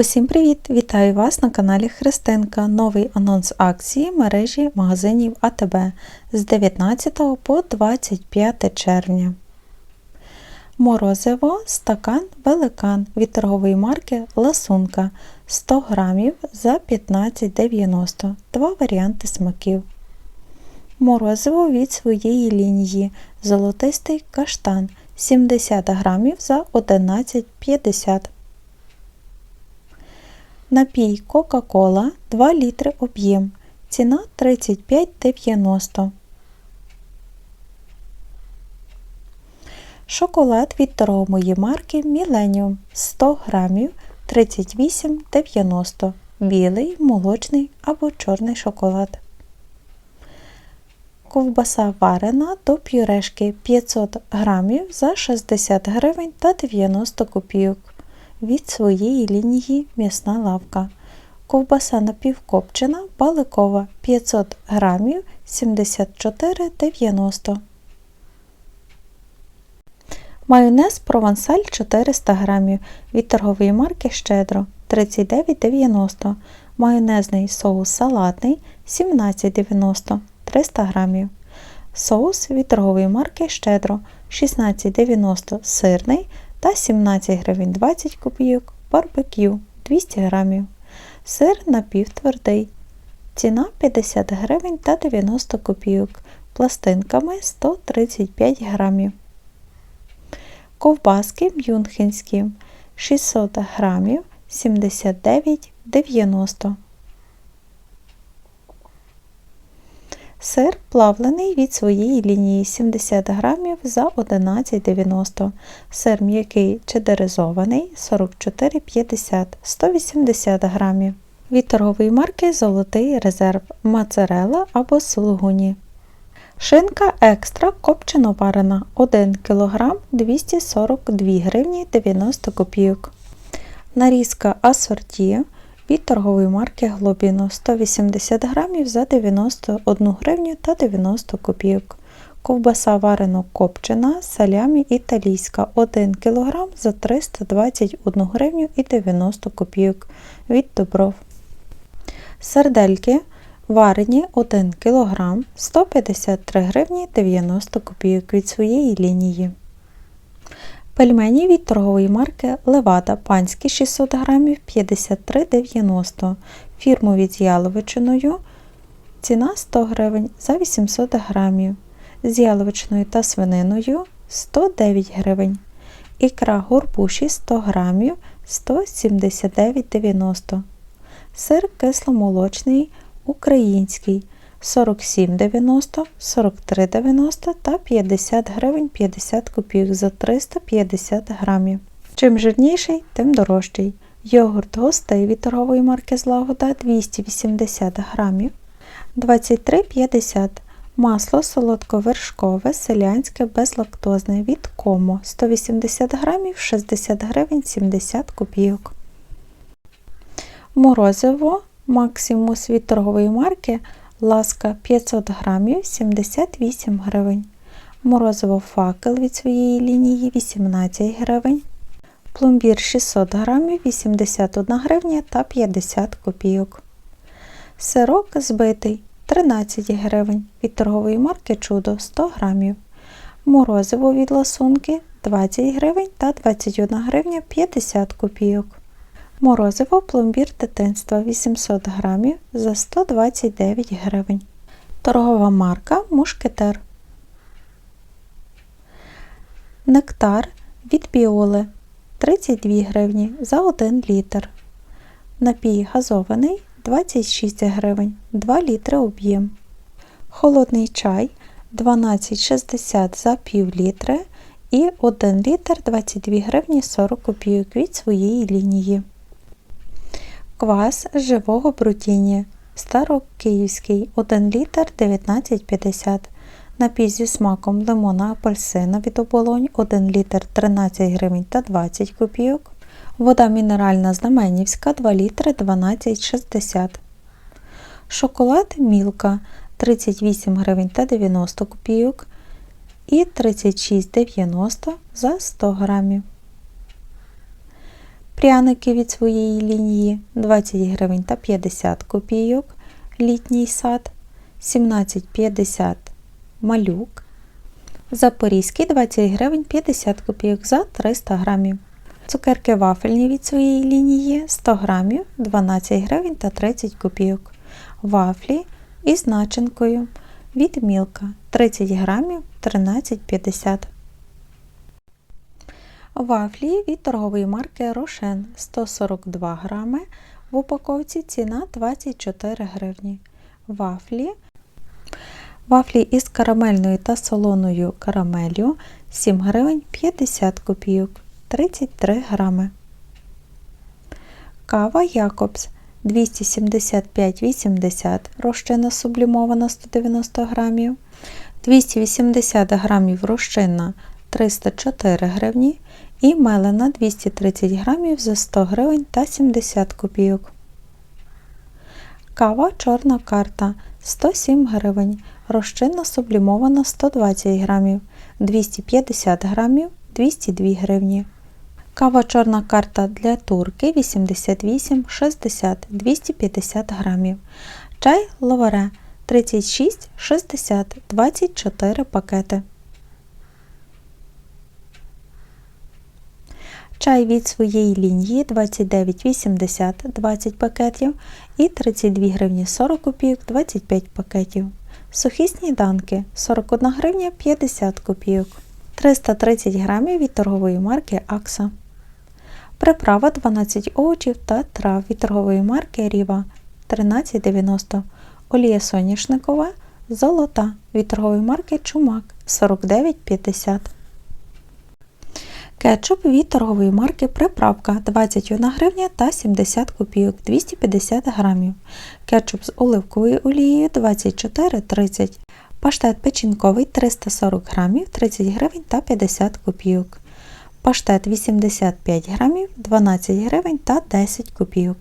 Усім привіт! Вітаю вас на каналі Христинка. Новий анонс акції мережі магазинів АТБ з 19 по 25 червня. Морозиво стакан великан від торгової марки Ласунка 100 грамів за 15,90. Два варіанти смаків. Морозиво від своєї лінії Золотистий каштан 70 грамів за 11,50. Напій Кока-Кола 2 літри об'єм. Ціна 35,90. Шоколад від торгової марки Millennium 100 грамів 38,90. Білий, молочний або чорний шоколад. Ковбаса варена до пюрешки 500 грамів за 60 гривень та 90 копійок від своєї лінії м'ясна лавка. Ковбаса напівкопчена баликова 500 грамів 74,90. Майонез провансаль 400 грамів від торгової марки Щедро 39,90. Майонезний соус салатний 17,90 300 грамів. Соус від торгової марки Щедро 16,90 сирний та 17 гривень 20 копійок барбекю 200 грамів. Сир напівтвердий. Ціна 50 гривень та 90 копійок. Пластинками 135 грамів. Ковбаски мюнхенські 600 грамів 79,90 Сир плавлений від своєї лінії 70 грамів за 11,90 Сир м'який чедеризований 44,50 180 грамів. Від торгової марки Золотий резерв моцарелла або сулугуні. Шинка екстра копчено варена 1 кг 242 гривні 90 копійок. Нарізка асорті від торгової марки Глобіно 180 грамів за 91 гривню та 90 копійок. Ковбаса варено копчена, салямі італійська 1 кг за 321 гривню і 90 копійок від Добров. Сардельки варені 1 кг 153 гривні 90 копійок від своєї лінії. Пельмені від торгової марки Левада панські 600 грамів 53,90 Фірмові з яловичиною. Ціна 100 гривень за 800 грамів. З яловичиною та свининою 109 гривень. Ікра горбуші 100 грамів 179,90 Сир кисломолочний український 47,90, 43,90 та 50 гривень 50 копійок за 350 грамів. Чим жирніший, тим дорожчий. Йогурт гостей від торгової марки Злагода 280 грамів, 23,50 Масло солодковершкове, селянське безлактозне від Комо 180 грамів 60 гривень 70 копійок. Морозиво Максимус від торгової марки Ласка 500 грамів 78 гривень. Морозиво факел від своєї лінії 18 гривень. Пломбір 600 грамів 81 гривня та 50 копійок. Сирок збитий 13 гривень. Від торгової марки Чудо 100 грамів. Морозиво від ласунки 20 гривень та 21 гривня 50 копійок. Морозиво пломбір дитинства 800 грамів за 129 гривень. Торгова марка Мушкетер. Нектар від Біоли 32 гривні за 1 літр. Напій газований 26 гривень 2 літри об'єм. Холодний чай 12,60 за пів літри і 1 літр 22 гривні 40 копійок від своєї лінії. Квас живого брутіння. Старокиївський 1 літр 19,50 Напій зі смаком лимона апельсина від оболонь 1 літр 13 гривень та 20 копійок. Вода мінеральна знаменівська 2 літри 12,60 Шоколад Мілка 38 гривень та 90 копійок і 36,90 за 100 грамів. Пряники від своєї лінії 20 гривень та 50 копійок. Літній сад 17,50 малюк. Запорізький 20 гривень 50 копійок за 300 грамів. Цукерки вафельні від своєї лінії 100 грамів 12 гривень та 30 копійок. Вафлі із начинкою від мілка 30 грамів 13,50. Вафлі від торгової марки Рошен 142 грами. В упаковці ціна 24 гривні. Вафлі. Вафлі із карамельною та солоною карамелью 7 гривень 50 копійок 33 грами. Кава Якобс 275,80 розчинна сублімована 190 грамів. 280 грамів розчинна 304 гривні і мелена 230 грамів за 100 гривень та 70 копійок. Кава чорна карта 107 гривень, розчинна сублімована 120 грамів, 250 грамів 202 гривні. Кава чорна карта для турки 88 60 250 грамів. Чай лаваре 36 60 24 пакети. Чай від своєї лінії 29,80 20 пакетів і 32 гривні 40 копійок 25 пакетів. Сухі сніданки 41 гривня 50 копійок. 330 грамів від торгової марки Акса. Приправа 12 овочів та трав від торгової марки Ріва 13,90. Олія соняшникова золота від торгової марки Чумак 49,50. Кетчуп від торгової марки Приправка 21 гривня та 70 копійок 250 грамів. Кетчуп з оливковою олією 24,30 Паштет печінковий 340 грамів 30 гривень та 50 копійок. Паштет 85 грамів 12 гривень та 10 копійок.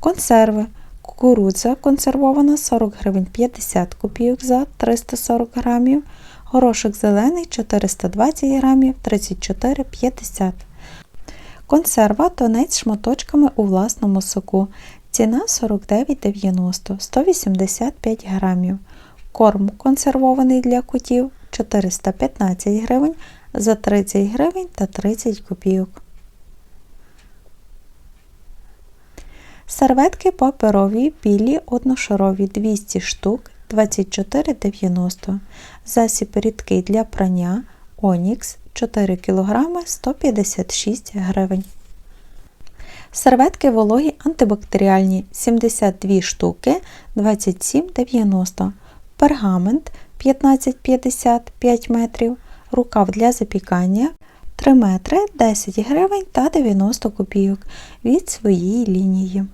Консерви. Кукурудза консервована 40 гривень 50 копійок за 340 грамів. Горошок зелений 420 грамів 34,50 Консерва тонець шматочками у власному соку. Ціна 49,90 185 грамів. Корм консервований для котів 415 гривень за 30 гривень та 30 копійок. Серветки паперові білі одношарові 200 штук 24,90 Засіб рідкий для прання Онікс 4 кг 156 гривень. Серветки вологі антибактеріальні 72 штуки 27,90 Пергамент 15,50 5 метрів. Рукав для запікання 3 метри 10 гривень та 90 копійок від своєї лінії.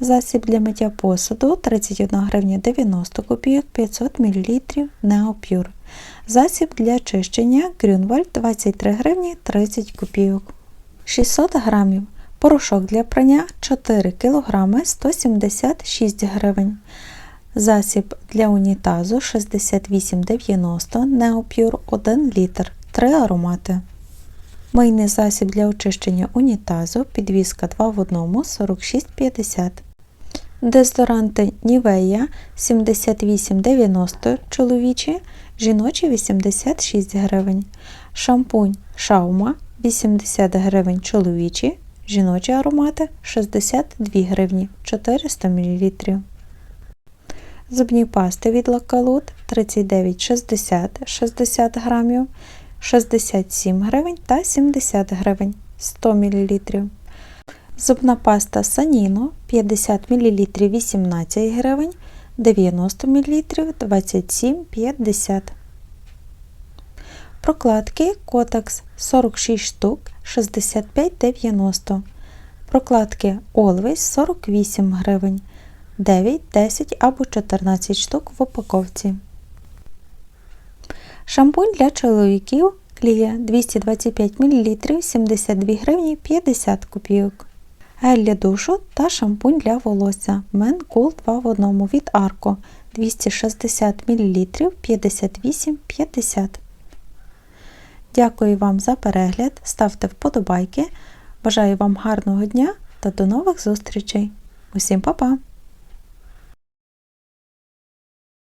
Засіб для миття посуду 31 гривня 90 копійок 500 мл Neopure. Засіб для чищення Grünwald 23 гривні 30 копійок. 600 грамів. Порошок для прання 4 кг 176 гривень. Засіб для унітазу 68,90 Neopure 1 літр 3 аромати. Мийний засіб для очищення унітазу, підвіска 2 в 1 46,50. Дезодоранти Нівея 78,90 чоловічі, жіночі 86 гривень. Шампунь Шаума 80 гривень чоловічі, жіночі аромати 62 гривні 400 мл. Зубні пасти від Лакалут 39,60 60 грамів. 67 гривень та 70 гривень 100 мл. Зубна паста Саніно 50 мл 18 гривень, 90 мл 27,50 Прокладки Котекс 46 штук 65,90 Прокладки Always 48 гривень, 9, 10 або 14 штук в упаковці. Шампунь для чоловіків Клія 225 мл 72 гривні 50 копійок. Гель для душу та шампунь для волосся Men Cool 2 в 1 від Arco 260 мл 58,50. Дякую вам за перегляд. Ставте вподобайки. Бажаю вам гарного дня та до нових зустрічей. Усім па-па!